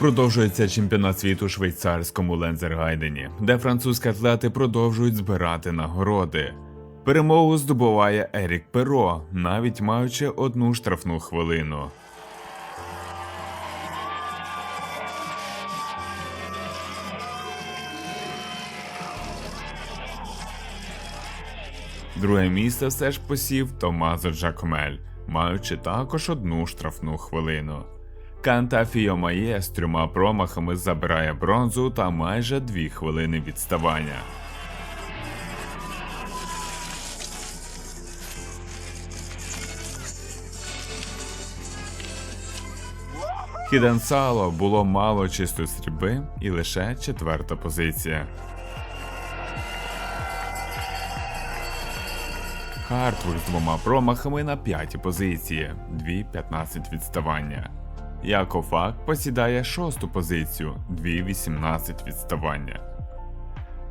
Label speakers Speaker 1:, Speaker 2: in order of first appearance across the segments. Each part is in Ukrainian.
Speaker 1: Продовжується чемпіонат світу швейцарському Лензергайдені, де французькі атлети продовжують збирати нагороди. Перемогу здобуває Ерік Перо, навіть маючи одну штрафну хвилину. Друге місце все ж посів Томазо Джакомель, маючи також одну штрафну хвилину. Канта Фіомає з трьома промахами забирає бронзу та майже дві хвилини відставання. Хіденсало було мало чистої стрільби і лише четверта позиція. Хартвуд з двома промахами на п'ятій позиції, 2.15 відставання. Якофак посідає шосту позицію, 2.18 відставання.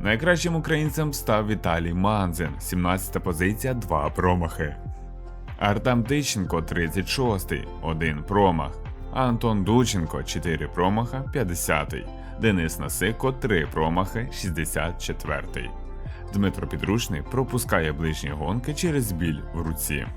Speaker 1: Найкращим українцем став Віталій Манзин, 17 позиція, 2 промахи. Артем Тищенко 36, 1 промах. Антон Дученко 4 промаха, 50. Денис Насико 3 промахи, 64. Дмитро Підручний пропускає ближні гонки через біль в руці.